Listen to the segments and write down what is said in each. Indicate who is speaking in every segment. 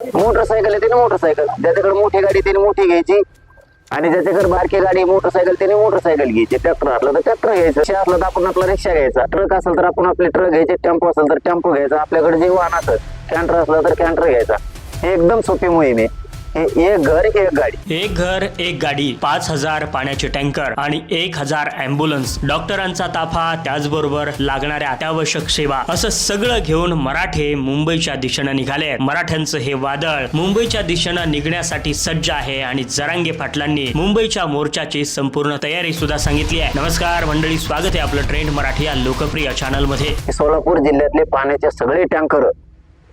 Speaker 1: Motorcycle आहे त्याने motorcycle. ज्याच्याकडे मोठी गाडी त्याने मोठी घ्यायची. आणि ज्याच्याकडे बारकी गाडी मोटरसायकल त्याने मोटरसायकल घ्यायची. ट्रॅक्टर असलं तर ट्रॅक्टर घ्यायचं. रिक्षा असलं तर आपण आपला रिक्षा घ्यायचा. ट्रक असेल तर आपण आपले ट्रक घ्यायचे. टेम्पो असेल तर टेम्पो घ्यायचा. आपल्याकडे जे वाहन असेल कॅन्टर असलं तर कॅन्टर घ्यायचा. हे एकदम सोपी मोहीम आहे. एक घर एक गाडी.
Speaker 2: एक घर एक गाडी पाच हजार पाण्याचे टँकर आणि एक हजार अँब्युलन्स डॉक्टरांचा ताफा त्याचबरोबर लागणाऱ्या अत्यावश्यक सेवा. असं सगळं घेऊन मराठे मुंबईच्या दिशेनं निघाले. मराठ्यांचं हे वादळ मुंबईच्या दिशेनं निघण्यासाठी सज्ज आहे आणि जरांगे पाटलांनी मुंबईच्या मोर्चाची संपूर्ण तयारी सुद्धा सांगितली आहे. नमस्कार मंडळी स्वागत आहे आपलं ट्रेंड मराठी या लोकप्रिय
Speaker 1: चॅनलमध्ये. सोलापूर जिल्ह्यातले पाण्याचे सगळे टँकर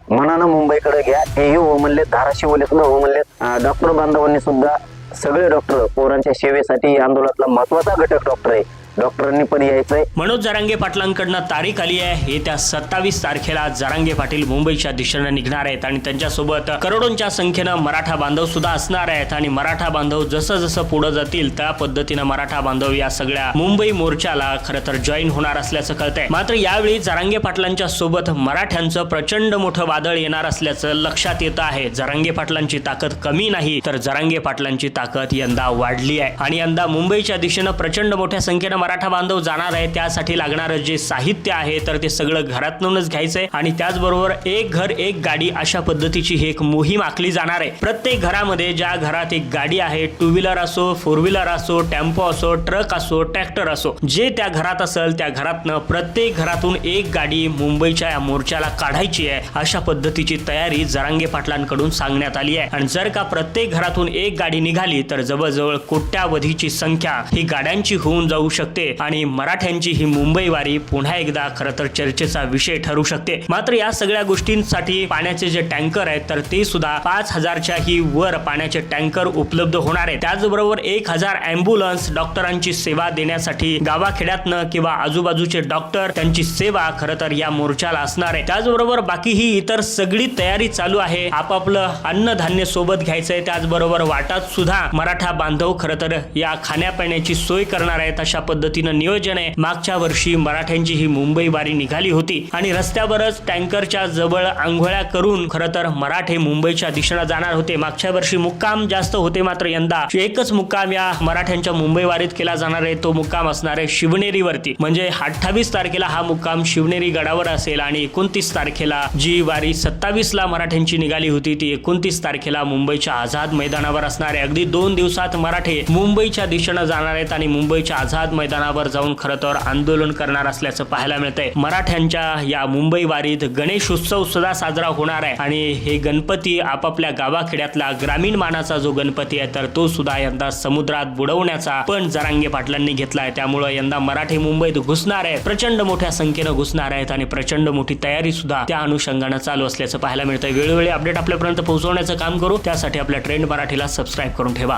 Speaker 1: मनानं मुंबईकडे घ्या. हेही हो म्हणले धाराशिवले सुद्धा हो म्हणले डॉक्टर बांधवांनी सुद्धा सगळे डॉक्टर पोरांच्या सेवेसाठी आंदोलनातला महत्त्वाचा घटक डॉक्टर आहे. डॉक्टरांनी पण यायचंय.
Speaker 2: मनोज जरांगे पाटलांकडनं तारीख आली आहे. येत्या सत्तावीस तारखेला जरांगे पाटील मुंबईच्या दिशेनं निघणार आहेत आणि त्यांच्यासोबत करोडोंच्या संख्येनं मराठा बांधव सुद्धा असणार आहेत. आणि मराठा बांधव जसं जसं पुढे जातील त्या पद्धतीनं मराठा बांधव या सगळ्या मुंबई मोर्चाला खरं तर जॉईन होणार असल्याचं कळतंय. मात्र यावेळी जरांगे पाटलांच्या सोबत मराठ्यांचं प्रचंड मोठं वादळ येणार असल्याचं लक्षात येतं आहे. जरांगे पाटलांची ताकद कमी नाही तर जरांगे पाटलांची ताकद यंदा वाढली आहे. आणि यंदा मुंबईच्या दिशेनं प्रचंड मोठ्या संख्येनं मराठा बांधव जाणार आहे त्यासाठी लागणारं जे साहित्य आहे तर ते सगळं घरातूनच घ्यायचंय. आणि त्याचबरोबर एक घर एक गाडी अशा पद्धतीची ही एक मोहीम आखली जाणार आहे. प्रत्येक घरामध्ये ज्या घरात एक गाडी आहे टू व्हीलर असो फोर व्हीलर असो टेम्पो असो ट्रक असो ट्रॅक्टर असो जे त्या घरात असेल त्या घरातनं प्रत्येक घरातून एक गाडी मुंबईच्या या मोर्चाला काढायची आहे अशा पद्धतीची तयारी जरांगे पाटलांकडून सांगण्यात आली आहे. आणि जर का प्रत्येक घरातून एक गाडी निघाली तर जवळजवळ कोट्यावधीची संख्या ही गाड्यांची होऊन जाऊ शकते. आणि मराठ्यांची ही मुंबई वारी पुन्हा एकदा खरं तर चर्चेचा विषय ठरू शकते. मात्र या सगळ्या गोष्टींसाठी पाण्याचे जे टँकर आहेत तर ते सुद्धा पाच हजारच्या ही वर पाण्याचे टँकर उपलब्ध होणार आहे त्याचबरोबर एक हजार अँब्युलन्स डॉक्टरांची सेवा देण्यासाठी गावाखेड्यातनं किंवा आजूबाजूचे डॉक्टर त्यांची सेवा खरं तर या मोर्चाला असणार आहे. त्याचबरोबर बाकी ही इतर सगळी तयारी चालू आहे. आपापलं अन्नधान्य सोबत घ्यायचंय. त्याचबरोबर वाटात सुद्धा मराठा बांधव खरं तर या खाण्यापिण्याची सोय करणार आहेत अशा पद्धतीनं नियोजन आहे. मागच्या वर्षी मराठ्यांची ही मुंबई वारी निघाली होती आणि रस्त्यावरच टँकरच्या जवळ आंघोळ्या करून खरं तर मराठे मुंबईच्या दिशेनं जाणार होते. मागच्या वर्षी मुक्काम जास्त होते मात्र यंदा एकच मुक्काम या मराठ्यांच्या मुंबई वारीत केला जाणार आहे. तो मुक्काम असणार आहे शिवनेरीवरती. म्हणजे अठ्ठावीस तारखेला हा मुक्काम शिवनेरी गडावर असेल आणि एकोणतीस तारखेला जी वारी सत्तावीस ला मराठ्यांची निघाली होती ती एकोणतीस तारखेला मुंबईच्या आझाद मैदानावर असणार आहे. अगदी दोन दिवसात मराठे मुंबईच्या दिशेनं जाणार आहेत आणि मुंबईच्या आझाद मैदान मैदानावर जाऊन खरं तर आंदोलन करणार असल्याचं पाहायला मिळतंय. मराठ्यांच्या या मुंबई वारीत गणेश उत्सव सुद्धा साजरा होणार आहे. आणि हे गणपती आपापल्या गावाखेड्यातला ग्रामीण मानाचा जो गणपती आहे तर तो सुद्धा यंदा समुद्रात बुडवण्याचा पण जरांगे पाटलांनी घेतलाय. त्यामुळे यंदा मराठी मुंबईत घुसणार आहे प्रचंड मोठ्या संख्येनं घुसणार आहेत आणि प्रचंड मोठी तयारी सुद्धा त्या अनुषंगानं चालू असल्याचं पाहायला मिळतंय. वेळोवेळी अपडेट आपल्यापर्यंत पोहोचवण्याचं काम करू. त्यासाठी आपल्या ट्रेंड मराठीला सबस्क्राईब करून ठेवा.